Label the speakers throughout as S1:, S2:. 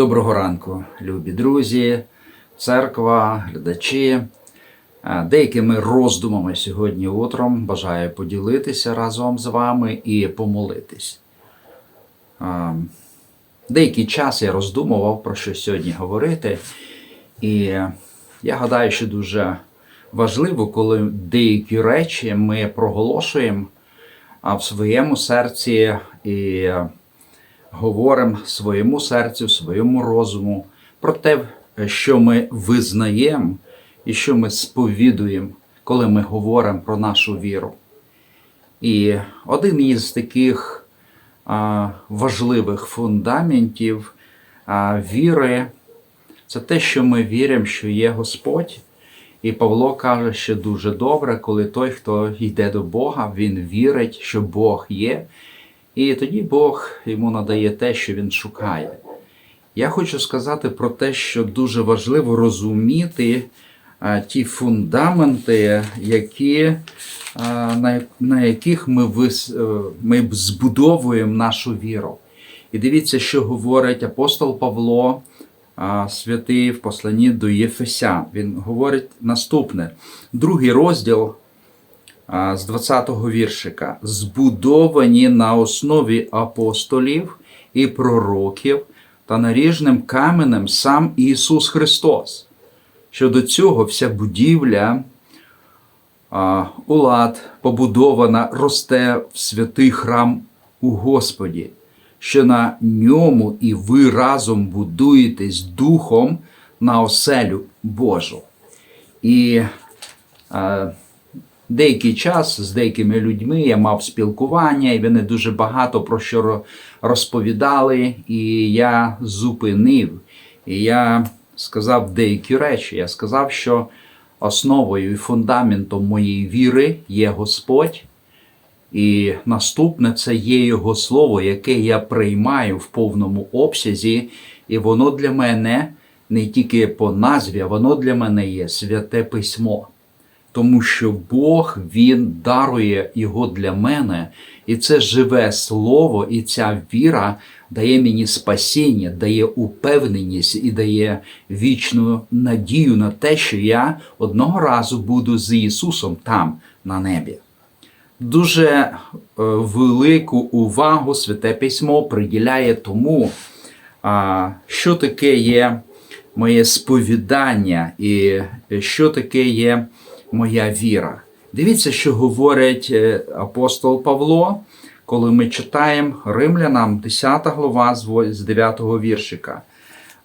S1: Доброго ранку, любі друзі, церква, глядачі. Е, Деякими роздумами сьогодні утром бажаю поділитися разом з вами і помолитись. Е, Деякий час я роздумував про що сьогодні говорити, і я гадаю, що дуже важливо, коли деякі речі ми проголошуємо в своєму серці і говоримо своєму серцю, своєму розуму про те, що ми визнаємо і що ми сповідуємо, коли ми говоримо про нашу віру. І один із таких важливих фундаментів віри це те, що ми віримо, що є Господь. І Павло каже, що дуже добре, коли той, хто йде до Бога, він вірить, що Бог є, і тоді Бог йому надає те, що він шукає. Я хочу сказати про те, що дуже важливо розуміти а, ті фундаменти, які, а, на, яких ми, вис, е, ми збудовуємо нашу віру. І дивіться, що говорить апостол Павло, святий в посланні до Єфесян. Він говорить наступне: другий розділ з 20-го віршика, збудовані на основі апостолів і пророків та наріжним каменем сам Ісус Христос. Щодо цього, вся будівля а, у лад побудована, росте в святий храм у Господі, що на ньому і ви разом будуєтесь духом на оселю Божу. І а, деякий час з деякими людьми я мав спілкування, і вони дуже багато про що розповідали, і я зупинив. І я сказав деякі речі. Я сказав, що основою і фундаментом моєї віри є Господь. І наступне це є Його слово, яке я приймаю в повному обсязі, і воно для мене не тільки по назві, а воно для мене є святе письмо. Тому що Бог Він дарує його для мене, і це живе слово, і ця віра дає мені спасіння, дає упевненість і дає вічну надію на те, що я одного разу буду з Ісусом там, на небі. Дуже е, велику увагу Святе Письмо приділяє тому, що таке є моє сповідання і що таке є моя віра. Дивіться, що говорить е, апостол Павло, коли ми читаємо Римлянам 10 глава з 9 віршика.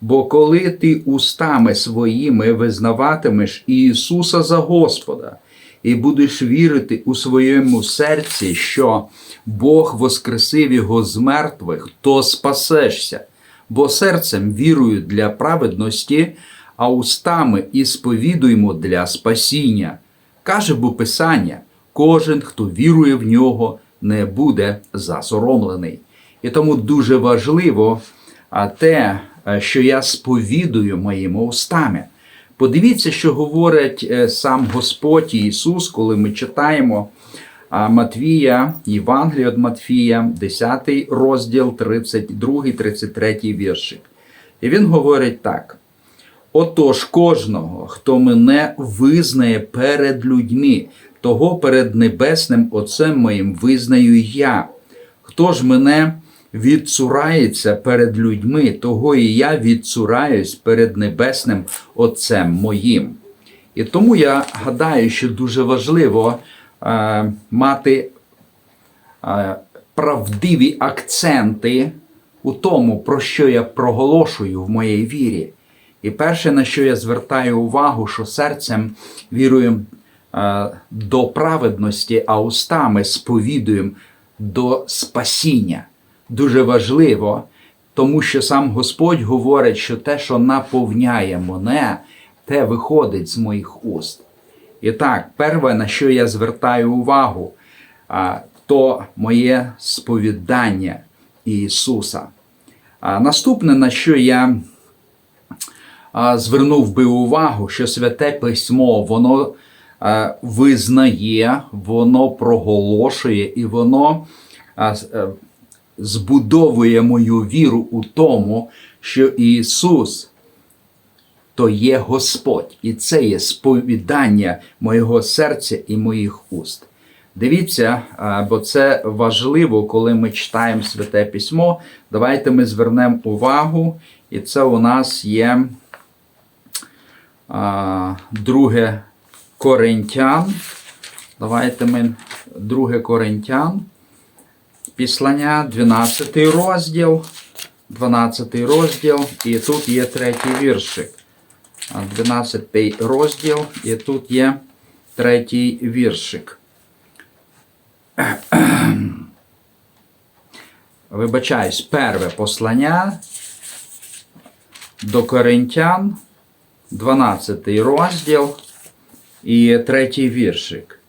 S1: Бо коли ти устами своїми визнаватимеш Ісуса за Господа і будеш вірити у своєму серці, що Бог воскресив Його з мертвих, то спасешся, бо серцем вірую для праведності, а устами і сповідуємо для спасіння. Каже бо Писання: кожен, хто вірує в нього, не буде засоромлений. І тому дуже важливо те, е, що я сповідую моїми устами. Подивіться, що говорить е, сам Господь Ісус, коли ми читаємо Матвія, Євангелія від Матфія, 10 розділ, 32, 33 віршик. І він говорить так. Отож, кожного, хто мене визнає перед людьми, того перед небесним Отцем моїм визнаю я. Хто ж мене відцурається перед людьми, того і я відцураюсь перед небесним Отцем моїм. І тому я гадаю, що дуже важливо е, мати е, правдиві акценти у тому, про що я проголошую в моїй вірі. І перше, на що я звертаю увагу, що серцем віруємо е, до праведності, а устами сповідуємо до спасіння. Дуже важливо, тому що сам Господь говорить, що те, що наповняє мене, те виходить з моїх уст. І так, перше, на що я звертаю увагу, а, то моє сповідання Ісуса. А наступне, на що я звернув би увагу, що святе письмо, воно е, визнає, воно проголошує і воно с- е, збудовує мою віру у тому, що Ісус то є Господь, і це є сповідання моєго серця і моїх уст. Дивіться, бо це важливо, коли ми читаємо Святе Письмо. Давайте ми звернемо увагу, і це у нас є друге Коринтян. Давайте ми друге Коринтян. Післання, 12 розділ. 12 розділ, і тут є третій віршик. 12 розділ, і тут є третій віршик. Вибачаюсь, перве послання до Коринтян, 12 розділ і третій віршик.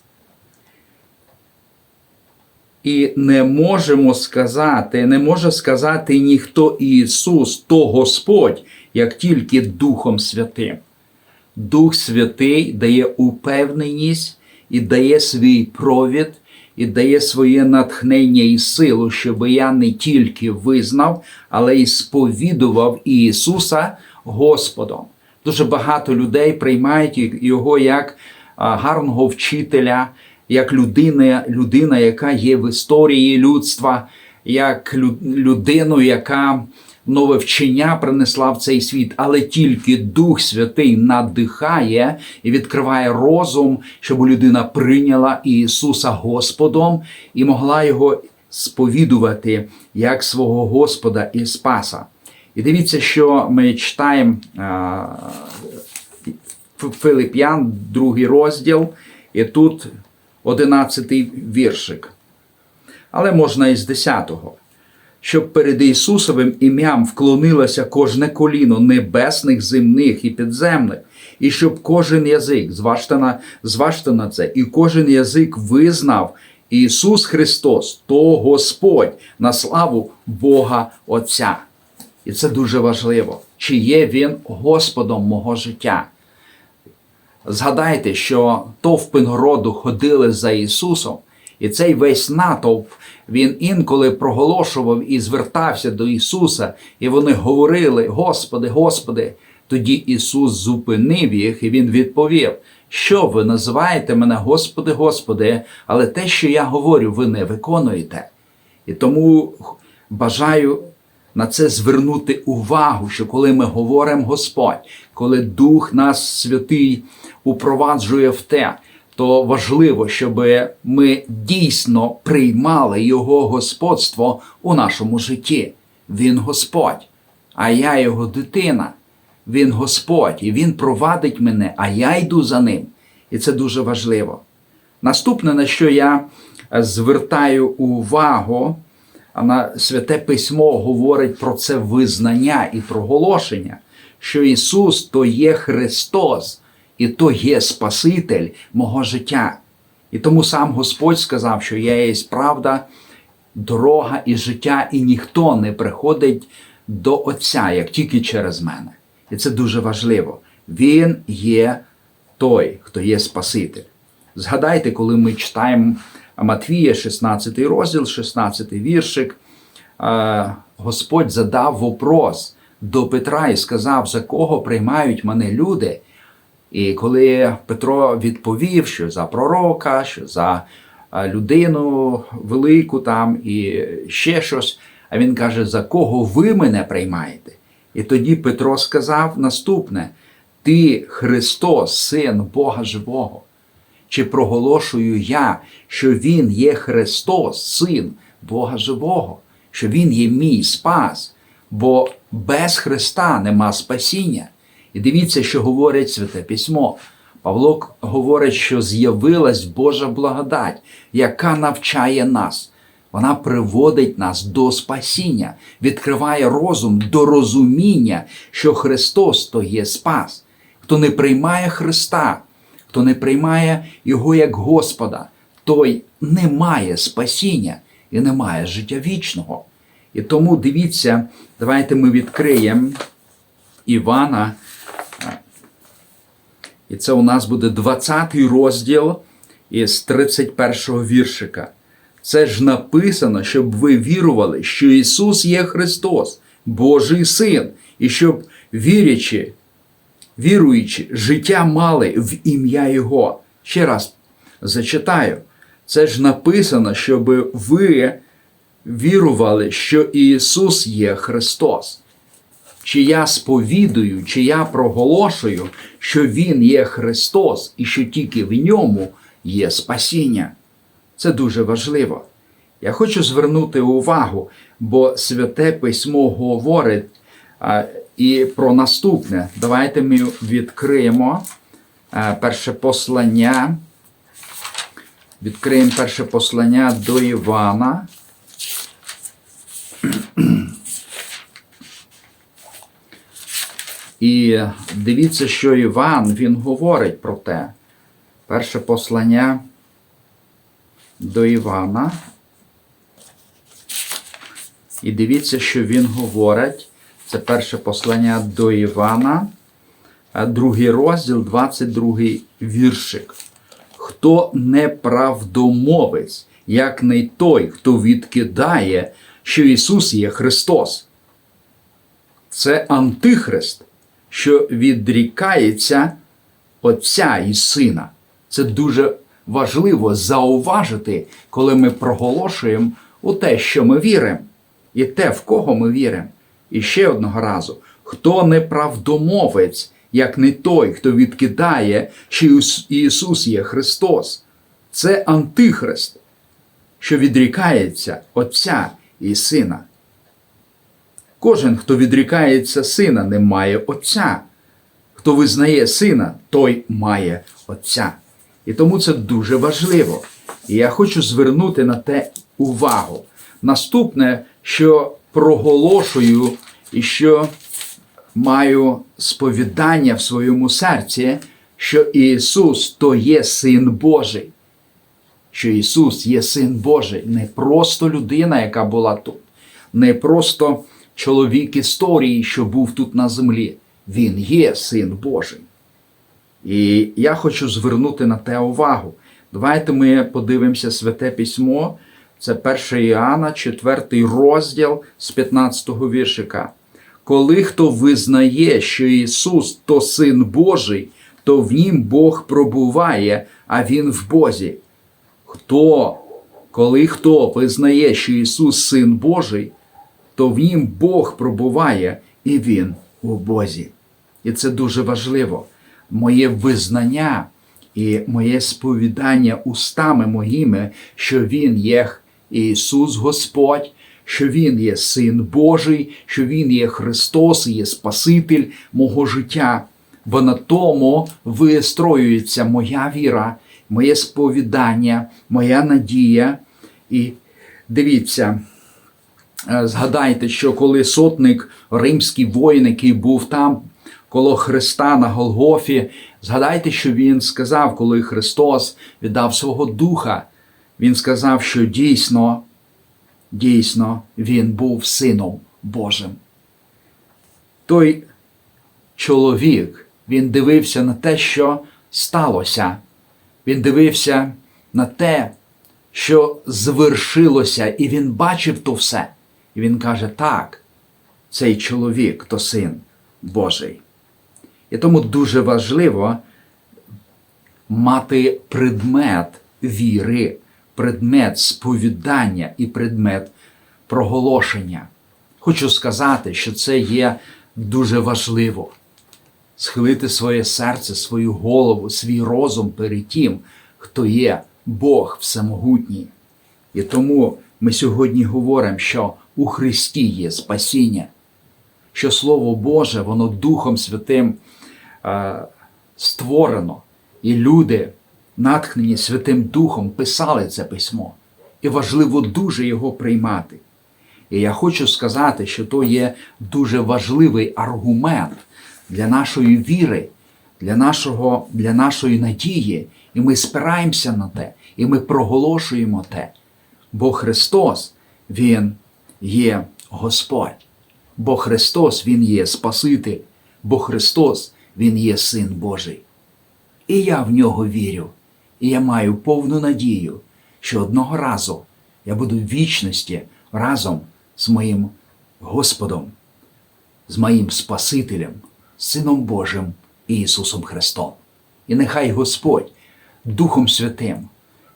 S1: І не можемо сказати, не може сказати ніхто Ісус, то Господь, як тільки Духом Святим. Дух Святий дає упевненість і дає свій провід, і дає своє натхнення і силу, щоб я не тільки визнав, але й сповідував Ісуса Господом. Дуже багато людей приймають його як гарного вчителя, як людина, людина, яка є в історії людства, як людину, яка нове вчення принесла в цей світ, але тільки Дух Святий надихає і відкриває розум, щоб людина прийняла Ісуса Господом і могла його сповідувати як свого Господа і Спаса. І дивіться, що ми читаємо Филип'ян, другий розділ, і тут одинадцятий віршик. Але можна і з десятого. Щоб перед Ісусовим ім'ям вклонилося кожне коліно небесних, земних і підземних, і щоб кожен язик, зважте на, зважте на це, і кожен язик визнав Ісус Христос, то Господь на славу Бога Отця. І це дуже важливо, чи є Він Господом мого життя. Згадайте, що товпи народу ходили за Ісусом, і цей весь натовп він інколи проголошував і звертався до Ісуса, і вони говорили: Господи, Господи. Тоді Ісус зупинив їх, і Він відповів: Що ви називаєте мене, Господи, Господи, але те, що я говорю, ви не виконуєте. І тому бажаю на це звернути увагу, що коли ми говоримо Господь, коли Дух нас святий упроваджує в те, то важливо, щоб ми дійсно приймали Його господство у нашому житті. Він Господь, а я його дитина. Він Господь, і Він провадить мене, а я йду за ним. І це дуже важливо. Наступне, на що я звертаю увагу, на святе письмо говорить про це визнання і проголошення, що Ісус то є Христос, і то є Спаситель мого життя. І тому сам Господь сказав, що я є правда, дорога і життя, і ніхто не приходить до Отця, як тільки через мене. І це дуже важливо. Він є той, хто є Спаситель. Згадайте, коли ми читаємо Матвія, 16 розділ, 16 віршик, Господь задав вопрос до Петра і сказав, за кого приймають мене люди. І коли Петро відповів, що за пророка, що за людину велику там і ще щось, а він каже, за кого ви мене приймаєте? І тоді Петро сказав наступне: Ти Христос, Син Бога Живого. Чи проголошую я, що Він є Христос, Син Бога Живого, що Він є мій спас, бо без Христа нема спасіння. І дивіться, що говорить Святе Письмо. Павло говорить, що з'явилась Божа благодать, яка навчає нас. Вона приводить нас до спасіння, відкриває розум до розуміння, що Христос то є спас. Хто не приймає Христа, хто не приймає Його як Господа, той не має спасіння і не має життя вічного. І тому дивіться, давайте ми відкриємо Івана. І це у нас буде 20 розділ із 31 віршика. Це ж написано, щоб ви вірували, що Ісус є Христос, Божий Син, і щоб вірячи, віруючи, життя мали в ім'я Його. Ще раз зачитаю. Це ж написано, щоб ви вірували, що Ісус є Христос. Чи я сповідую, чи я проголошую, що Він є Христос і що тільки в ньому є спасіння. Це дуже важливо. Я хочу звернути увагу, бо Святе Письмо говорить і про наступне. Давайте ми відкриємо перше послання. Відкриємо перше послання до Івана. І дивіться, що Іван він говорить про те. Перше послання до Івана. І дивіться, що він говорить. Це перше послання до Івана, а другий розділ, 22 віршик. Хто неправдомовець, як не той, хто відкидає, що Ісус є Христос. Це Антихрист, що відрікається Отця і Сина. Це дуже важливо зауважити, коли ми проголошуємо у те, що ми віримо, і те, в кого ми віримо. І ще одного разу, хто неправдомовець, як не той, хто відкидає, що Ісус є Христос. Це Антихрист, що відрікається Отця і Сина. Кожен, хто відрікається сина, не має Отця. Хто визнає сина, той має Отця. І тому це дуже важливо. І я хочу звернути на те увагу. Наступне, що проголошую і що маю сповідання в своєму серці, що Ісус то є Син Божий. Що Ісус є Син Божий, не просто людина, яка була тут, не просто чоловік історії, що був тут на землі. Він є Син Божий. І я хочу звернути на те увагу. Давайте ми подивимося Святе Письмо. Це 1 Іоанна, 4 розділ з 15 віршика. Коли хто визнає, що Ісус то Син Божий, то в нім Бог пробуває, а Він в Бозі. Хто, коли хто визнає, що Ісус Син Божий, то в нім Бог пробуває, і Він у Бозі. І це дуже важливо. Моє визнання і моє сповідання устами моїми, що Він є Ісус Господь, що Він є Син Божий, що Він є Христос і є Спаситель мого життя. Бо на тому вистроюється моя віра, моє сповідання, моя надія. І дивіться, Е, Згадайте, що коли сотник римський воїн, який був там коло Христа на Голгофі, згадайте, що він сказав, коли Христос віддав свого духа. Він сказав, що дійсно, дійсно, він був сином Божим. Той чоловік, він дивився на те, що сталося. Він дивився на те, що звершилося, і він бачив то все. І він каже: так, цей чоловік то син Божий. І тому дуже важливо мати предмет віри, предмет сповідання і предмет проголошення. Хочу сказати, що це є дуже важливо. Схилити своє серце, свою голову, свій розум перед тим, хто є Бог Всемогутній. І тому ми сьогодні говоримо, що у Христі є спасіння, що Слово Боже, воно Духом Святим е, створено, і люди, натхнені Святим Духом, писали це письмо. І важливо дуже його приймати. І я хочу сказати, що то є дуже важливий аргумент для нашої віри, для, нашого, для нашої надії. І ми спираємося на те, і ми проголошуємо те. Бо Христос, Він є Господь, бо Христос Він є Спаситель, бо Христос Він є Син Божий. І я в нього вірю, і я маю повну надію, що одного разу я буду в вічності разом з моїм Господом. з моїм Спасителем, Сином Божим Ісусом Христом. І нехай Господь Духом Святим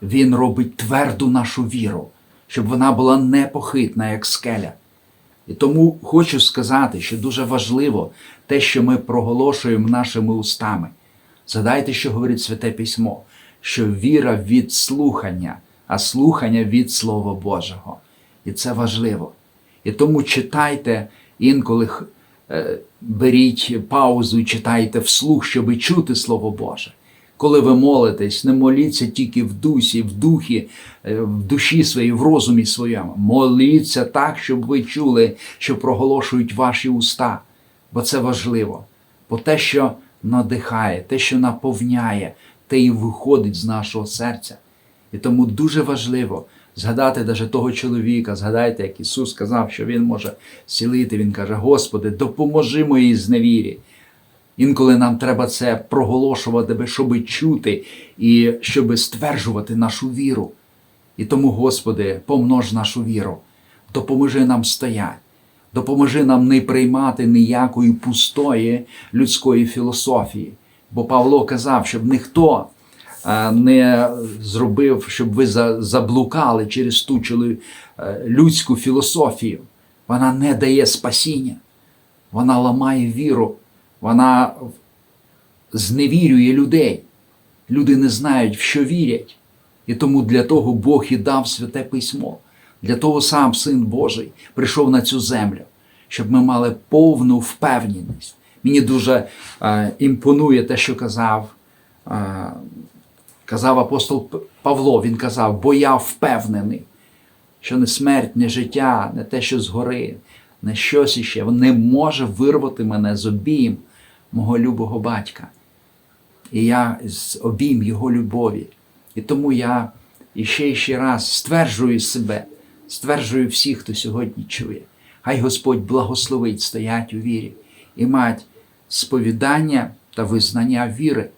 S1: Він робить тверду нашу віру, щоб вона була непохитна, як скеля. І тому хочу сказати, що дуже важливо те, що ми проголошуємо нашими устами. Згадайте, що говорить Святе Письмо, що віра від слухання, а слухання від Слова Божого. І це важливо. І тому читайте інколи е, беріть паузу і читайте вслух, щоб чути Слово Боже. Коли ви молитесь, не моліться тільки в дусі, в духі, е, в душі своїй, в розумі своєму. Моліться так, щоб ви чули, що проголошують ваші уста, бо це важливо. Бо те, що надихає, те, що наповняє, те і виходить з нашого серця. І тому дуже важливо згадати даже того чоловіка, згадайте, як Ісус сказав, що Він може зцілити. Він каже: Господи, допоможи моїй зневірі. Інколи нам треба це проголошувати, би, щоби чути і щоби стверджувати нашу віру. І тому, Господи, помнож нашу віру, допоможи нам стояти, допоможи нам не приймати ніякої пустої людської філософії. Бо Павло казав, щоб ніхто е, не зробив, щоб ви заблукали через ту е, людську філософію. Вона не дає спасіння, вона ламає віру, вона зневірює людей. Люди не знають, в що вірять. І тому для того Бог і дав святе письмо. Для того сам Син Божий прийшов на цю землю, щоб ми мали повну впевненість. Мені дуже е, імпонує те, що казав, е, казав апостол Павло. Він казав, бо я впевнений, що не смерть, не життя, не те, що згори, не щось іще не може вирвати мене з обійм мого любого батька. І я з обійм його любові. І тому я іще ще раз стверджую себе, стверджую всіх, хто сьогодні чує. Хай Господь благословить стоять у вірі і мать сповідання та визнання віри,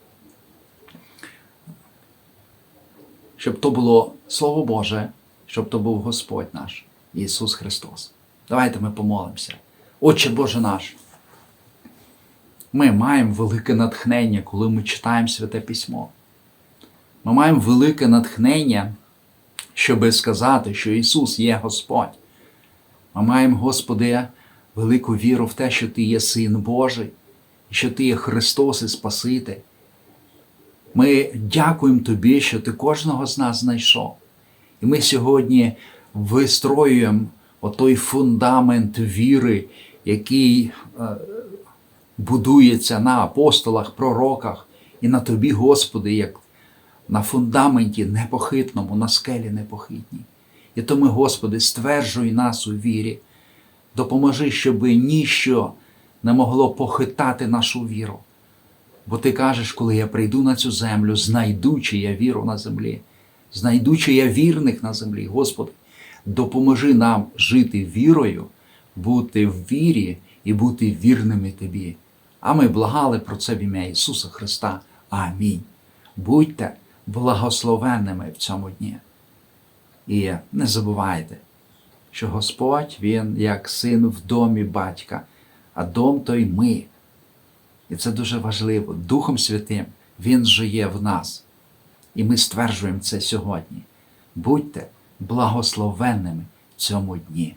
S1: щоб то було Слово Боже, щоб то був Господь наш, Ісус Христос. Давайте ми помолимося. Отче Боже наш, ми маємо велике натхнення, коли ми читаємо Святе Письмо. Ми маємо велике натхнення, щоби сказати, що Ісус є Господь. Ми маємо, Господи, велику віру в те, що Ти є Син Божий, що Ти є Христос і Спаситель. Ми дякуємо Тобі, що Ти кожного з нас знайшов. І ми сьогодні вистроюємо отой фундамент віри, який е, будується на апостолах, пророках і на Тобі, Господи, як на фундаменті непохитному, на скелі непохитній. І тому, Господи, стверджуй нас у вірі, допоможи, щоб ніщо не могло похитати нашу віру. Бо ти кажеш, коли я прийду на цю землю, знайду, чи я віру на землі, знайду, чи я вірних на землі. Господи, допоможи нам жити вірою, бути в вірі і бути вірними Тобі. А ми благали про це в ім'я Ісуса Христа. Амінь. Будьте благословенними в цьому дні. І не забувайте, що Господь Він як син в домі батька, а дом той ми. І це дуже важливо. Духом Святим Він жиє в нас. І ми стверджуємо це сьогодні. Будьте благословенними в цьому дні.